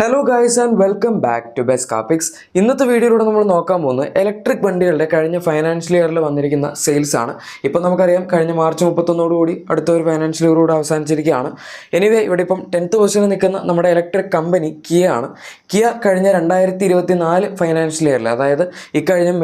Hello guys and welcome back to ബെസ് കാപ്പിക്സ് ഇന്നത്തെ വീഡിയോയിലൂടെ നമ്മൾ നോക്കാൻ പോകുന്നത് ഇലക്ട്രിക് വണ്ടികളുടെ കഴിഞ്ഞ ഫൈനാൻഷ്യൽ ഇയറിൽ വന്നിരിക്കുന്ന സെയിൽസ് ആണ്. ഇപ്പം നമുക്കറിയാം കഴിഞ്ഞ മാർച്ച് മുപ്പത്തൊന്നോട് കൂടി അടുത്ത ഒരു ഫൈനാൻഷ്യൽ ഇയർ കൂടെ അവസാനിച്ചിരിക്കുകയാണ്. എനിവേ ഇവിടെ ഇപ്പം ടെൻത്ത് പൊസിഷനിൽ നിൽക്കുന്ന നമ്മുടെ ഇലക്ട്രിക് കമ്പനി കിയ ആണ്. കിയ കഴിഞ്ഞ രണ്ടായിരത്തി ഇരുപത്തി നാല് ഫൈനാൻഷ്യൽ ഇയറിൽ അതായത് ഇക്കഴിഞ്ഞ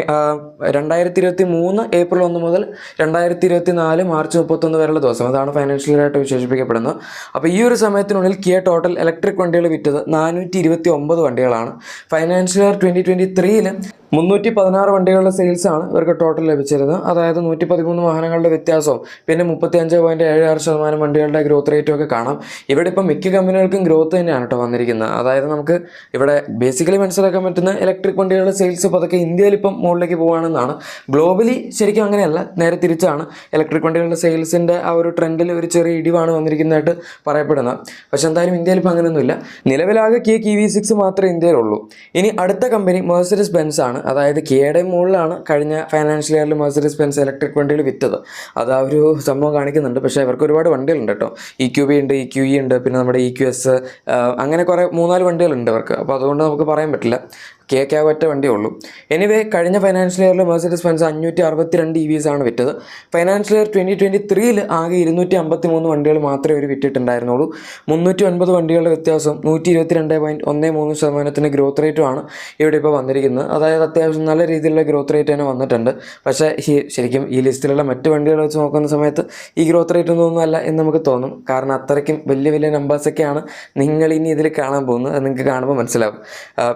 രണ്ടായിരത്തി ഇരുപത്തി മൂന്ന് ഏപ്രിൽ ഒന്ന് മുതൽ രണ്ടായിരത്തി ഇരുപത്തി നാല് മാർച്ച് മുപ്പത്തൊന്ന് വരെയുള്ള ദിവസം അതാണ് ഫൈനാൻഷ്യൽ ഇയറായിട്ട് വിശേഷിപ്പിക്കപ്പെടുന്നത്. അപ്പോൾ ഈ ഒരു സമയത്തിനുള്ളിൽ കിയ ടോട്ടൽ ഇലക്ട്രിക് വണ്ടികൾ വിറ്റത് നാനൂറ്റി ഇരുപത്തി ഒമ്പത് വണ്ടികളാണ്. ഫൈനാൻഷ്യൽ ഇയർ ട്വന്റി ട്വന്റി ത്രീയിൽ മുന്നൂറ്റി പതിനാറ് വണ്ടികളുടെ സെയിൽസ് ആണ് ഇവർക്ക് ടോട്ടൽ ലഭിച്ചിരുന്നത്. അതായത് നൂറ്റി പതിമൂന്ന് വാഹനങ്ങളുടെ വ്യത്യാസവും പിന്നെ മുപ്പത്തി അഞ്ച് പോയിന്റ് ഏഴ് ആറ് ശതമാനം വണ്ടികളുടെ ഗ്രോത്ത് റേറ്റും ഒക്കെ കാണാം. ഇവിടെ ഇപ്പം മിക്ക കമ്പനികൾക്കും ഗ്രോത്ത് തന്നെയാണ് കേട്ടോ വന്നിരിക്കുന്നത്. അതായത് നമുക്ക് ഇവിടെ ബേസിക്കലി മനസ്സിലാക്കാൻ പറ്റുന്ന ഇലക്ട്രിക് വണ്ടികളുടെ സെയിൽസ് പതൊക്കെ ഇന്ത്യയിൽ ഇപ്പം മുകളിലേക്ക് പോകുകയാണെന്നാണ് ഗ്ലോബലി ശരിക്കും അങ്ങനെയല്ല നേരെ തിരിച്ചാണ് ഇലക്ട്രിക് വണ്ടികളുടെ സെയിൽസിന്റെ ആ ഒരു ട്രെൻഡിൽ ഒരു ചെറിയ ഇടിവാണ് വന്നിരിക്കുന്നതായിട്ട് പറയപ്പെടുന്നത്. പക്ഷേ എന്തായാലും ഇന്ത്യയിൽ ഇപ്പം അങ്ങനെയൊന്നുമില്ല. നിലവിലാകെ കിയ കി വി സിക്സ് മാത്രമേ ഇന്ത്യയിലുള്ളൂ. ഇനി അടുത്ത കമ്പനി മേഴ്സറിസ് ബെൻസ് ആണ്. അതായത് കിയയുടെ മുകളിലാണ് കഴിഞ്ഞ ഫൈനാൻഷ്യൽ ഇയറിൽ മേഴ്സറിസ് ബെൻസ് ഇലക്ട്രിക് വണ്ടികൾ വിറ്റത്. അത് ആ ഒരു സംഭവം കാണിക്കുന്നുണ്ട്. പക്ഷേ അവർക്ക് ഒരുപാട് വണ്ടികളുണ്ട് കേട്ടോ. ഇ ക്യു ബി ഉണ്ട് ഇ ക്യു ഇ ഉണ്ട് പിന്നെ നമ്മുടെ ഇ ക്യു എസ് അങ്ങനെ കുറേ മൂന്നാൽ വണ്ടികളുണ്ട് അവർക്ക് അപ്പോൾ അതുകൊണ്ട് നമുക്ക് പറയാൻ പറ്റില്ല. കെ കെ ഒറ്റ വണ്ടിയേ ഉള്ളൂ എനിവേ കഴിഞ്ഞ ഫൈനാൻഷ്യൽ ഇയറിൽ മെഴ്സിഡസ് ബെൻസ് അഞ്ഞൂറ്റി അറുപത്തി രണ്ട് ഇ വിസ് ആണ് വിറ്റത്. ഫൈനാൻഷ്യൽ ഇയർ ട്വന്റി ട്വന്റി ത്രീയിൽ ആകെ ഇരുന്നൂറ്റി അമ്പത്തി മൂന്ന് വണ്ടികൾ മാത്രമേ ഒരു വിറ്റിട്ടുണ്ടായിരുന്നുള്ളൂ. മുന്നൂറ്റി ഒൻപത് വണ്ടികളുടെ വ്യത്യാസം നൂറ്റി ഇരുപത്തി രണ്ട് പോയിന്റ് ഒന്ന് മൂന്ന് ശതമാനത്തിന്റെ ഗ്രോത്ത് റേറ്റുമാണ് ഇവിടെ ഇപ്പോൾ വന്നിരിക്കുന്നത്. അതായത് അത്യാവശ്യം നല്ല രീതിയിലുള്ള ഗ്രോത്ത് റേറ്റ് തന്നെ വന്നിട്ടുണ്ട്. പക്ഷേ ഈ ശരിക്കും ഈ ലിസ്റ്റിലുള്ള മറ്റ് വണ്ടികൾ വെച്ച് നോക്കുന്ന സമയത്ത് ഈ ഗ്രോത്ത് റേറ്റ് ഒന്നും ഒന്നുമല്ല എന്ന് നമുക്ക് തോന്നും. കാരണം അത്രയ്ക്കും വലിയ വലിയ നമ്പേഴ്സൊക്കെയാണ് നിങ്ങൾ ഇനി ഇതിൽ കാണാൻ പോകുന്നത്. നിങ്ങൾക്ക് കാണുമ്പോൾ മനസ്സിലാവും.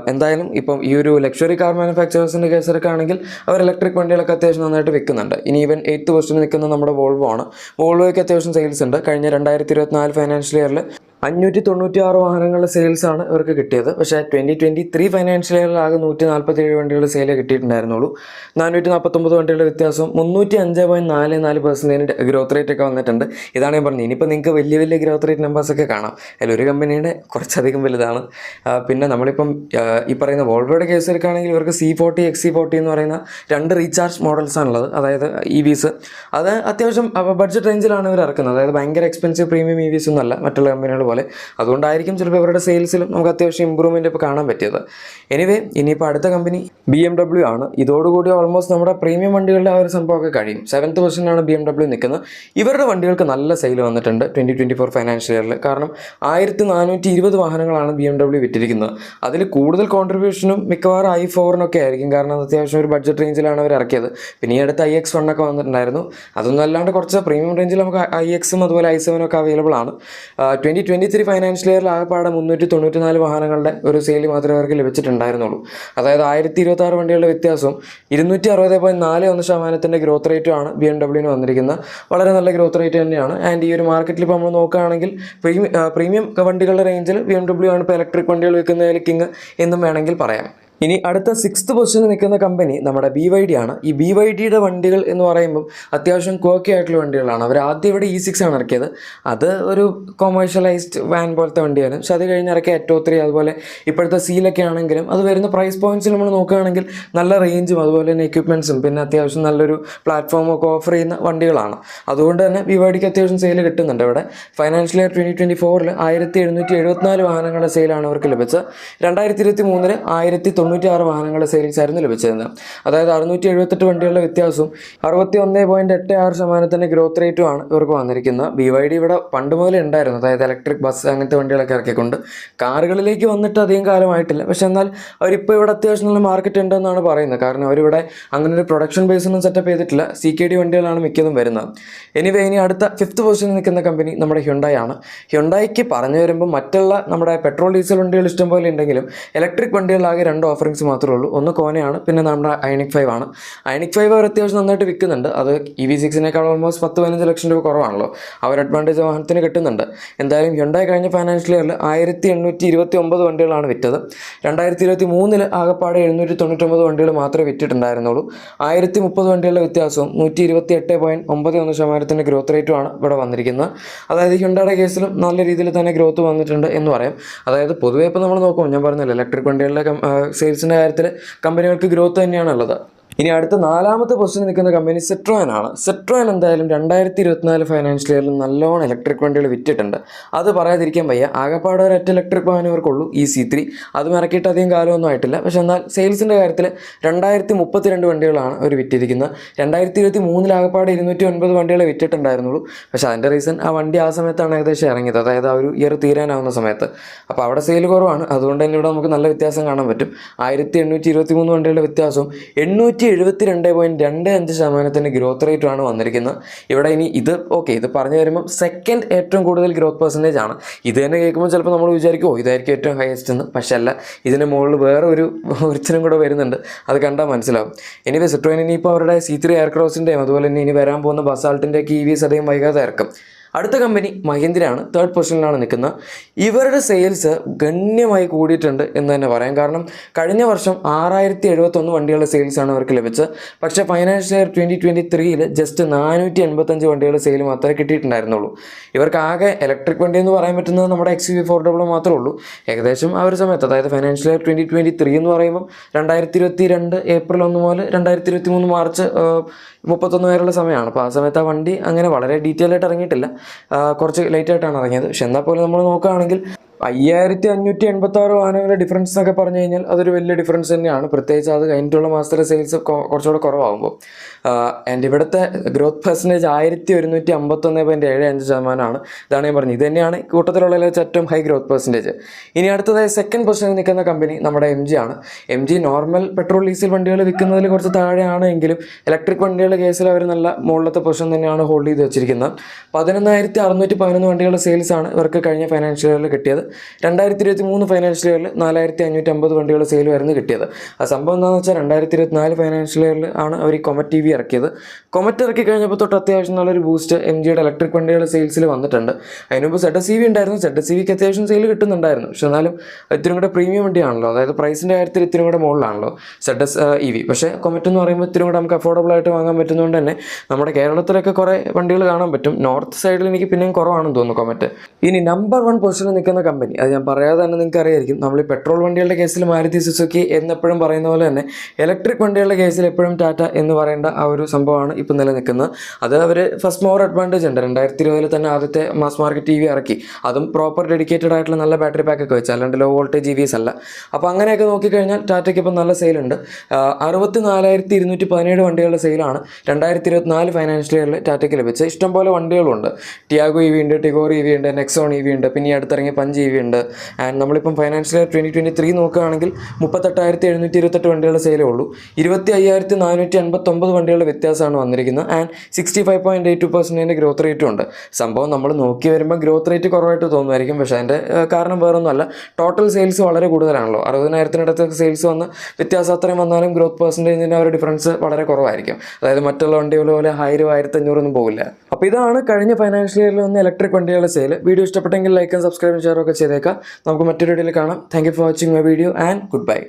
എന്തായാലും ഇപ്പം ഈ ഒരു ലക്ഷറി കാർ മാനുഫാക്ചറേഴ്സിന്റെ കേസിലൊക്കെ ആണെങ്കിൽ അവർ ഇലക്ട്രിക് വണ്ടികളൊക്കെ അത്യാവശ്യം നന്നായിട്ട് വിൽക്കുന്നുണ്ട്. ഇനി ഈവൻ എയ്ത്ത് പൊസിഷനിൽ നിൽക്കുന്ന നമ്മുടെ വോൾവോ ആണ്. വോൾവോയ്ക്ക് അത്യാവശ്യം സെയിൽസ് ഉണ്ട്. കഴിഞ്ഞ രണ്ടായിരത്തി ഇരുപത്തിനാല് ഫൈനാൻഷ്യൽ ഇയറിൽ അഞ്ഞൂറ്റി തൊണ്ണൂറ്റി ആറ് വാഹനങ്ങളുടെ സെയിൽസ് ആണ് ഇവർക്ക് കിട്ടിയത്. പക്ഷേ ട്വന്റി ട്വന്റി ത്രീ ഫൈനാൻഷ്യൽ ഇയറിൽ ആകെ നൂറ്റി നാൽപ്പത്തി ഏഴ് വണ്ടികളുടെ സെയിൽ കിട്ടിയിട്ടുണ്ടായിരുന്നുള്ളൂ. നാനൂറ്റി നാൽപ്പത്തൊമ്പത് വണ്ടികളുടെ വ്യത്യാസം മുന്നൂറ്റി അഞ്ച് പോയിന്റ് നാല് നാല് പെർസെന്റേജ് ഗ്രോത്ത് റേറ്റ് ഒക്കെ വന്നിട്ടുണ്ട്. ഇതാണ് ഞാൻ പറഞ്ഞത്. ഇനിയിപ്പോൾ നിങ്ങൾക്ക് വലിയ വലിയ ഗ്രോത്ത് റേറ്റ് നമ്പേഴ്സ് ഒക്കെ കാണാം. അതിൽ ഒരു കമ്പനിയുടെ കുറച്ചധികം വലുതാണ്. പിന്നെ നമ്മളിപ്പം ഈ പറയുന്ന വോൾവോയുടെ കേസ് എടുക്കുകയാണെങ്കിൽ ഇവർക്ക് C forty X C forty എന്ന് പറയുന്ന രണ്ട് റീചാർജ് മോഡൽസ് ആണുള്ളത്. അതായത് ഇ വിസ് അത് അത്യാവശ്യം ബഡ്ജറ്റ് റേഞ്ചിലാണ് ഇവർ ഇറക്കുന്നത്. അതായത് ഭയങ്കര എക്സ്പെൻസീവ് പ്രീമിയം ഇ വിസ് ഒന്നല്ല മറ്റുള്ള കമ്പനികൾ പോലെ. അതുകൊണ്ടായിരിക്കും ചിലപ്പോൾ ഇവരുടെ സെയിൽസിലും നമുക്ക് അത്യാവശ്യം ഇമ്പ്രൂവ്മെന്റ് ഇപ്പോൾ കാണാൻ പറ്റിയത്. എനിവേ ഇനിയിപ്പോൾ അടുത്ത കമ്പനി ബി എം ഡബ്ല്യു ആണ്. ഇതോടുകൂടി ഓൾമോസ്റ്റ് നമ്മുടെ പ്രീമിയം വണ്ടികളുടെ ആ ഒരു സംഭവമൊക്കെ കഴിയും. സെവൻത്ത് പൊസിഷനാണ് ബി എം ഡബ്ല്യു നിൽക്കുന്നത്. ഇവരുടെ വണ്ടികൾക്ക് നല്ല സെയിൽ വന്നിട്ടുണ്ട് ട്വന്റി ട്വന്റി ഫോർ ഫൈനാൻഷ്യൽ ഇയറിൽ കാരണം ആയിരത്തി നാനൂറ്റി ഇരുപത് വാഹനങ്ങളാണ് ബി എം ഡബ്ല്യു വിറ്റിരിക്കുന്നത്. അതിൽ കൂടുതൽ കോൺട്രിബ്യൂഷനും മിക്കവാറും ഐ ഫോറിനൊക്കെ ആയിരിക്കും. കാരണം അത് അത്യാവശ്യം ഒരു ബഡ്ജറ്റ് റേഞ്ചിലാണ് അവർ ഇറക്കിയത്. പിന്നെ ഈ അടുത്ത് ഐ എക്സ് വണ്ണൊക്കെ വന്നിട്ടുണ്ടായിരുന്നു. അതൊന്നും അല്ലാണ്ട് കുറച്ച് പ്രീമിയം റേഞ്ചിൽ നമുക്ക് ഐ എക്സും അതുപോലെ ഐ സെവനും ഒക്കെ അവൈലബിൾ ആണ്. ട്വന്റി ട്വന്റി ത്രീ ഫൈനാൻഷ്യൽ ഇയറിൽ ആകെപ്പാടെ മുന്നൂറ്റി തൊണ്ണൂറ്റി നാല് വാഹനങ്ങളുടെ ഒരു സെയിൽ മാത്രമേ അവർക്ക് ലഭിച്ചിട്ടുണ്ടായിരുന്നുള്ളൂ. അതായത് ആയിരത്തി ഇരുപത്തി ആറ് വണ്ടികളുടെ വ്യത്യാസവും ഇരുന്നൂറ്റി അറുപത് പോയിന്റ് നാല് ഒന്ന് ശതമാനത്തിന്റെ ഗ്രോത്ത് റേറ്റുമാണ് ബി എം ഡബ്ല്യുവിന് വന്നിരിക്കുന്നത്. വളരെ നല്ല ഗ്രോത്ത് റേറ്റ് തന്നെയാണ്. ആൻഡ് ഈ ഒരു മാർക്കറ്റിൽ ഇപ്പോൾ നമ്മൾ നോക്കുകയാണെങ്കിൽ പ്രീമിയം പ്രീമിയം വണ്ടികളുടെ റേഞ്ചിൽ ബി എം ഡബ്ല്യു ആണ് ഇപ്പോൾ ഇലക്ട്രിക് വണ്ടികൾ വിൽക്കുന്നതിൽ കിങ് എന്നും വേണമെങ്കിൽ പറയാം. ഇനി അടുത്ത സിക്സ്ത് പൊസിഷനിൽ നിൽക്കുന്ന കമ്പനി നമ്മുടെ ബി വൈ ഡി ആണ്. ഈ ബി വൈ ഡിയുടെ വണ്ടികൾ എന്ന് പറയുമ്പം അത്യാവശ്യം കോക്കി ആയിട്ടുള്ള വണ്ടികളാണ്. അവർ ആദ്യം ഇവിടെ ഇ സിക്സ് ആണ് ഇറക്കിയത്. അത് ഒരു കൊമേഴ്ഷ്യലൈസ്ഡ് വാൻ പോലത്തെ വണ്ടിയാണ്. പക്ഷെ അത് കഴിഞ്ഞ് ഇറക്കിയ എറ്റോ ത്രീ അതുപോലെ ഇപ്പോഴത്തെ സീലൊക്കെ ആണെങ്കിലും അത് വരുന്ന പ്രൈസ് പോയിന്റ്സിൽ നമ്മൾ നോക്കുകയാണെങ്കിൽ നല്ല റേഞ്ചും അതുപോലെ തന്നെ എക്യുപ്മെന്റ്സും പിന്നെ അത്യാവശ്യം നല്ലൊരു പ്ലാറ്റ്ഫോമും ഒക്കെ ഓഫർ ചെയ്യുന്ന വണ്ടികളാണ്. അതുകൊണ്ട് തന്നെ ബി വൈ ഡിക്ക് അത്യാവശ്യം സെയിൽ കിട്ടുന്നുണ്ട് ഇവിടെ. ഫൈനാൻഷ്യൽ ഇയർ ട്വന്റി ട്വന്റി ഫോറിൽ ആയിരത്തി എഴുന്നൂറ്റി എഴുപത്തിനാല് വാഹനങ്ങളുടെ സെയിലാണ് അവർക്ക് ലഭിച്ചത്. രണ്ടായിരത്തി ഇരുപത്തി മൂന്നിൽ ആയിരത്തി തൊണ്ണൂറ്റി ആറ് വാഹനങ്ങളുടെ സെയിൽസ് ആയിരുന്നു ലഭിച്ചിരുന്നത്. അതായത് അറുന്നൂറ്റി എഴുപത്തെട്ട് വണ്ടികളുടെ വ്യത്യാസവും അറുപത്തി ഒന്ന് പോയിന്റ് എട്ട് ആറ് ശതമാനത്തിന്റെ ഗ്രോത്ത് റേറ്റുമാണ് ഇവർക്ക് വന്നിരിക്കുന്നത്. ബി വൈ ഡി ഇവിടെ പണ്ട് മുതലേ ഉണ്ടായിരുന്നു. അതായത് ഇലക്ട്രിക് ബസ് അങ്ങനത്തെ വണ്ടികളൊക്കെ ഇറക്കിക്കൊണ്ട്. കാറുകളിലേക്ക് വന്നിട്ട് അധികം കാലമായിട്ടില്ല. പക്ഷെ എന്നാൽ അവരിപ്പോൾ ഇവിടെ അത്യാവശ്യം നല്ല മാർക്കറ്റ് ഉണ്ടെന്നാണ് പറയുന്നത്. കാരണം അവരിവിടെ അങ്ങനെ ഒരു പ്രൊഡക്ഷൻ ബേസ് ഒന്നും സെറ്റപ്പ് ചെയ്തിട്ടില്ല. സി കെ ഡി വണ്ടികളാണ് മിക്കതും വരുന്നത്. എനിവേ ഇനി അടുത്ത ഫിഫ്ത്ത് പൊസിഷനിൽ നിൽക്കുന്ന കമ്പനി നമ്മുടെ ഹ്യുണ്ടായി ആണ്. ഹ്യുണ്ടായിക്ക് പറഞ്ഞു വരുമ്പോൾ മറ്റുള്ള നമ്മുടെ പെട്രോൾ ഡീസൽ വണ്ടികൾ ഇഷ്ടംപോലെ ഉണ്ടെങ്കിലും ഇലക്ട്രിക് വണ്ടികളിലാകെ രണ്ട് ഓഫറിങ്സ് മാത്രമേ ഉള്ളൂ. ഒന്ന് കോനയാണ് പിന്നെ നമ്മുടെ അയണിക് ഫൈവ് ആണ്. അയണിക് ഫൈവ് അവർ അത്യാവശ്യം നന്നായിട്ട് വിൽക്കുന്നുണ്ട്. അത് ഇ വി സിക്സിനേക്കാൾ ഓൾമോസ്റ്റ് പത്ത് പതിനഞ്ച് ലക്ഷം രൂപ കുറവാണല്ലോ. അവർ അഡ്വാന്റേജ് വാഹനത്തിന് കിട്ടുന്നുണ്ട്. എന്തായാലും ഹ്യുണ്ടായി കഴിഞ്ഞ ഫൈനാൻഷ്യൽ ഇയറിൽ ആയിരത്തി എണ്ണൂറ്റി ഇരുപത്തി ഒമ്പത് വണ്ടികളാണ് വിറ്റത്. രണ്ടായിരത്തി ഇരുപത്തി മൂന്നിൽ ആകെപ്പാടെ എഴുന്നൂറ്റി തൊണ്ണൂറ്റൊമ്പത് വണ്ടികൾ മാത്രമേ വിറ്റിട്ടുണ്ടായിരുന്നുള്ളൂ. ആയിരത്തി മുപ്പത് വണ്ടികളുടെ വ്യത്യാസവും നൂറ്റി ഇരുപത്തി എട്ട് പോയിന്റ് ഒമ്പത് ഒന്ന് ശതമാനത്തിന്റെ ഗ്രോത്ത് റേറ്റുമാണ് ഇവിടെ വന്നിരിക്കുന്നത്. അതായത് ഹ്യുണ്ടയുടെ കേസിലും നല്ല രീതിയിൽ തന്നെ ഗ്രോത്ത് വന്നിട്ടുണ്ട് എന്ന് പറയാം. അതായത് പൊതുവേ ഇപ്പോൾ നമ്മൾ നോക്കും ഞാൻ പറഞ്ഞല്ലോ ഇലക്ട്രിക് വണ്ടികളുടെ സെയിൽസിന്റെ കാര്യത്തിൽ കമ്പനികൾക്ക് ഗ്രോത്ത് തന്നെയാണ് ഉള്ളത് ഇനി അടുത്ത നാലാമത്തെ പൊസിഷനിൽ നിൽക്കുന്ന കമ്പനി സെട്രോയൻ ആണ്. സെട്രോയൻ എന്തായാലും രണ്ടായിരത്തി ഇരുപത്തിനാല് ഫൈനാൻഷ്യൽ ഇയറിൽ നല്ലോണം ഇലക്ട്രിക് വണ്ടികൾ വിറ്റിട്ടുണ്ട്. അത് പറയാതിരിക്കാൻ വയ്യ. ആകെപ്പാടെ ഒരൊറ്റ ഇലക്ട്രിക് വാഹനവർക്കുള്ളൂ ഈ സി ത്രീ അതും ഇറക്കിയിട്ട് അധികം കാലമൊന്നും ആയിട്ടില്ല. പക്ഷേ എന്നാൽ സെയിൽസിന്റെ കാര്യത്തിൽ രണ്ടായിരത്തി മുപ്പത്തിരണ്ട് വണ്ടികളാണ് അവർ വിറ്റിരിക്കുന്നത്. രണ്ടായിരത്തി ഇരുപത്തി മൂന്നിൽ ആകപ്പാടെ ഇരുന്നൂറ്റി ഒൻപത് വണ്ടികളെ വിറ്റിട്ടുണ്ടായിരുന്നുള്ളൂ. പക്ഷേ അതിന്റെ റീസൺ ആ വണ്ടി ആ സമയത്താണ് ഏകദേശം ഇറങ്ങിയത്. അതായത് ആ ഒരു ഇയർ തീരാനാവുന്ന സമയത്ത്. അപ്പോൾ അവിടെ സെയിൽ കുറവാണ്. അതുകൊണ്ട് തന്നെ ഇവിടെ നമുക്ക് നല്ല വ്യത്യാസം കാണാൻ പറ്റും. ആയിരത്തി എണ്ണൂറ്റി ഇരുപത്തി മൂന്ന് വണ്ടികളുടെ വ്യത്യാസവും എണ്ണൂറ്റി എഴുപത്തി രണ്ട് പോയിന്റ് രണ്ട് അഞ്ച് ശതമാനത്തിന്റെ ഗ്രോത്ത് റേറ്റുമാണ് വന്നിരിക്കുന്നത്. ഇവിടെ ഇനി ഇത് ഓക്കെ ഇത് പറഞ്ഞു വരുമ്പം സെക്കൻഡ് ഏറ്റവും കൂടുതൽ ഗ്രോത്ത് പെർസെന്റേജ് ആണ്. ഇത് തന്നെ കേൾക്കുമ്പോൾ ചിലപ്പോൾ നമ്മൾ വിചാരിക്കും ഇതായിരിക്കും ഏറ്റവും ഹയസ്റ്റ് എന്ന് പക്ഷേ അല്ല ഇതിന് മുകളിൽ വേറെ ഒരു ഒരിച്ചിനും കൂടെ വരുന്നുണ്ട്. അത് കണ്ടാൽ മനസ്സിലാവും. ഇനി സിട്രോയിൻ ഇനിയിപ്പോൾ അവരുടെ സി ത്രീ എയർക്രോസിന്റെയും അതുപോലെ തന്നെ ഇനി വരാൻ പോകുന്ന ബസാൾട്ടിന്റെ എസ് അധികം വൈകാതെ ഇറക്കും. അടുത്ത കമ്പനി മഹീന്ദ്രയാണ്. തേർഡ് പൊസിഷനിലാണ് നിൽക്കുന്നത് ഇവരുടെ സെയിൽസ് ഗണ്യമായി കൂടിയിട്ടുണ്ട് എന്ന് തന്നെ പറയാം. കാരണം കഴിഞ്ഞ വർഷം ആറായിരത്തി എഴുപത്തൊന്ന് വണ്ടികളുടെ സെയിൽസാണ് അവർക്ക് ലഭിച്ചത്. പക്ഷേ ഫൈനാൻഷ്യൽ ഇയർ ട്വന്റി ട്വന്റി ത്രീയിൽ ജസ്റ്റ് നാനൂറ്റി എൺപത്തഞ്ച് വണ്ടികളുടെ സെയിൽ മാത്രമേ കിട്ടിയിട്ടുണ്ടായിരുന്നുള്ളൂ. ഇവർക്ക് ആകെ ഇലക്ട്രിക് വണ്ടി എന്ന് പറയാൻ പറ്റുന്നത് നമ്മുടെ എക്സ് വി ഫോർ ഡബിൾ മാത്രമേ ഉള്ളൂ. ഏകദേശം ആ ഒരു സമയത്ത് അതായത് financial year twenty twenty three എന്ന് പറയുമ്പോൾ രണ്ടായിരത്തി ഇരുപത്തി രണ്ട് ഏപ്രിൽ ഒന്ന് മുതൽ രണ്ടായിരത്തി ഇരുപത്തി മൂന്ന് മാർച്ച് മുപ്പത്തൊന്ന് വരെയുള്ള സമയമാണ്. അപ്പോൾ ആ സമയത്ത് ആ വണ്ടി അങ്ങനെ വളരെ ഡീറ്റെയിൽ ആയിട്ട് ഇറങ്ങിയിട്ടില്ല. കുറച്ച് ലേറ്റ് ആയിട്ടാണ് ഇറങ്ങിയത്. പക്ഷെ എന്നാൽ പോലും നമ്മൾ നോക്കുകയാണെങ്കിൽ അയ്യായിരത്തി അഞ്ഞൂറ്റി എൺപത്തി ആറ് വാഹനങ്ങളുടെ ഡിഫറൻസ് എന്നൊക്കെ പറഞ്ഞു കഴിഞ്ഞാൽ അതൊരു വലിയ ഡിഫറൻസ് തന്നെയാണ്. പ്രത്യേകിച്ച് അത് കഴിഞ്ഞിട്ടുള്ള മാസത്തിലെ സെയിൽസ് കുറച്ചുകൂടെ കുറവാകുമ്പോൾ. ആൻഡ് ഇവിടുത്തെ ഗ്രോത്ത് പെർസെന്റേജ് ആയിരത്തി ഒരുന്നൂറ്റി അമ്പത്തൊന്ന് പോയിന്റ് ഏഴ് അഞ്ച് ശതമാനമാണ്. ഇതാണ് ഞാൻ പറഞ്ഞത്. ഇത് തന്നെയാണ് കൂട്ടത്തിലുള്ള ഏറ്റവും ഹൈ ഗ്രോത്ത് പെർസെന്റേജ് ഇനി അടുത്തതായി സെക്കൻഡ് പൊസിഷനിൽ നിൽക്കുന്ന കമ്പനി നമ്മുടെ എം ജി ആണ്. M G normal petrol diesel വണ്ടികൾ വിൽക്കുന്നതിൽ കുറച്ച് താഴെയാണ് എങ്കിലും ഇലക്ട്രിക് വണ്ടികളുടെ കേസിൽ അവർ നല്ല മുകളിലത്തെ പൊസിഷൻ തന്നെയാണ് ഹോൾഡ് ചെയ്ത് വെച്ചിരിക്കുന്നത്. പതിനൊന്നായിരത്തി അറുന്നൂറ്റി പതിനൊന്ന് വണ്ടികളുടെ സെയിൽസാണ് ഇവർക്ക് കഴിഞ്ഞ ഫൈനാൻഷ്യൽ ഇയറിൽ കിട്ടിയത്. രണ്ടായിരത്തി ഇരുപത്തി മൂന്ന് ഫൈനാൻഷ്യൽ ഇയറിൽ നാലായിരത്തി അഞ്ഞൂറ്റി അമ്പത് വണ്ടികളുടെ സെയിൽ വരുന്നത് കിട്ടിയത്. ആ സംഭവം എന്താണെന്ന് വെച്ചാൽ രണ്ടായിരത്തി ഇരുപത്തി നാല് ഫൈനാൻഷ്യൽ ഇയറിൽ ആണ് അവർ ഈ കൊമറ്റ് ടി വി ഇറക്കിയത്. കൊമറ്റ് ഇറക്കി കഴിഞ്ഞപ്പോൾ തൊട്ട് അത്യാവശ്യം നല്ലൊരു ബൂസ്റ്റ് എം ജിയുടെ ഇലക്ട്രിക് വണ്ടികളുടെ സെയിൽസിൽ വന്നിട്ടുണ്ട്. അതിന് മുമ്പ് സെഡ് സി വി ഉണ്ടായിരുന്നു. സെഡ് സി വിക്ക് അത്യാവശ്യം സെയിൽ കിട്ടുന്നുണ്ടായിരുന്നു. പക്ഷെ എന്നാലും ഇത്തിരി കൂടെ പ്രീമിയം വണ്ടിയാണല്ലോ. അതായത് പ്രൈസിന്റെ കാര്യത്തിൽ ഇത്തിരി കൂടെ മുകളിലാണല്ലോ സെഡ് എസ് ഇ വി പക്ഷേ കൊമറ്റ് എന്ന് പറയുമ്പോൾ ഇത്തിരി കൂടെ നമുക്ക് അഫോർഡബിൾ ആയിട്ട് വാങ്ങാൻ പറ്റുന്നതുകൊണ്ട് തന്നെ നമ്മുടെ കേരളത്തിലൊക്കെ കുറേ വണ്ടികൾ കാണാൻ പറ്റും. നോർത്ത് സൈഡിൽ എനിക്ക് പിന്നെയും കുറവാണെന്ന് തോന്നുന്നു കൊമറ്റ്. ഇനി നമ്പർ വൺ പൊസിഷനിൽ നിൽക്കുന്ന കമ്പനി. അത് ഞാൻ പറയാതെ തന്നെ നിങ്ങൾക്ക് അറിയായിരിക്കും. നമ്മൾ ഈ പെട്രോൾ വണ്ടികളുടെ കേസിൽ മാരുതി സുസുക്കി എന്നെപ്പോഴും പറയുന്ന പോലെ തന്നെ ഇലക്ട്രിക് വണ്ടികളുടെ കേസിൽ എപ്പോഴും ടാറ്റ എന്ന് പറയേണ്ട ആ ഒരു സംഭവമാണ് ഇപ്പം നിലനിൽക്കുന്നത്. അത് അവർ ഫസ്റ്റ് മോർ അഡ്വാന്റേജ് ഉണ്ട്. രണ്ടായിരത്തി ഇരുപതിൽ തന്നെ ആദ്യത്തെ മാസ് മാർക്കറ്റ് ടി വി ഇറക്കി. അതും പ്രോപ്പർ ഡെഡിക്കേറ്റഡ് ആയിട്ടുള്ള നല്ല ബാറ്ററി പാക്ക് ഒക്കെ വെച്ച്. അല്ലാണ്ട് ലോ വോൾട്ടേജ് ജി വിസ് അല്ല. അപ്പോൾ അങ്ങനെയൊക്കെ നോക്കിക്കഴിഞ്ഞാൽ ടാറ്റയ്ക്ക് ഇപ്പം നല്ല സെയിലുണ്ട് അറുപത്തി നാലായിരത്തി ഇരുന്നൂറ്റി പതിനേഴ് വണ്ടികളുടെ സെയിലാണ് രണ്ടായിരത്തി ഇരുപത്തിനാല് ഫൈനാൻഷ്യൽ ഇയറിൽ ടാറ്റയ്ക്ക് ലഭിച്ചത്. ഇഷ്ടംപോലെ വണ്ടികളുണ്ട്. ടിയാഗോ ഇ വി ഉണ്ട് ടിഗോർ ഇ വി ഉണ്ട് നെക്സോൺ ഇ വി ഉണ്ട്. പിന്നെ അടുത്തിറങ്ങിയ പഞ്ച് ഇ വി ഉണ്ട് ആൻഡ് നമ്മളിപ്പം financial year twenty twenty three നോക്കുകയാണെങ്കിൽ മുപ്പത്തെട്ടായിരത്തി എഴുന്നൂറ്റി ഇരുപത്തെട്ട് വണ്ടികളുടെ സെയിലേ ഉള്ളൂ. ഇരുപത്തി അയ്യായിരത്തി നാനൂറ്റി അൻപത്തൊമ്പത് വണ്ടികളുടെ വ്യത്യാസമാണ് വന്നിരിക്കുന്നത്. And sixty five point eight two പെർസെന്റിന്റെ growth റേറ്റും ഉണ്ട്. സംഭവം നമ്മൾ നോക്കി വരുമ്പോൾ ഗ്രോത്ത് റേറ്റ് കുറവായിട്ട് തോന്നുമായിരിക്കും. പക്ഷേ അതിന്റെ കാരണം വേറൊന്നുമല്ല. ടോട്ടൽ സെയിൽസ് വളരെ കൂടുതലാണല്ലോ. അറുപതിനായിരത്തിനടുത്ത് സെയിൽസ് വന്ന് വ്യത്യാസം അത്രയും വന്നാലും ഗ്രോത്ത് പെർസെന്റേജിന്റെ ഒരു ഡിഫറൻസ് വളരെ കുറവായിരിക്കും. അതായത് മറ്റുള്ള വണ്ടികൾ പോലെ ആയിരം ആയിരത്തി അഞ്ഞൂറൊന്നും പോകില്ല അപ്പോൾ ഇതാണ് കഴിഞ്ഞ ഫൈനാൻഷ്യൽ ഇയറിൽ വന്ന ഇലക്ട്രിക് വണ്ടികളുടെ സെയിൽ വീഡിയോ ഇഷ്ടപ്പെട്ടെങ്കിൽ ലൈക്കും സബ്സ്ക്രൈബും ഷെയറും ഒക്കെ ചെയ്തേക്കാം. നമുക്ക് മറ്റൊരു വീഡിയോയിൽ കാണാം. Thank for watching my video and good bye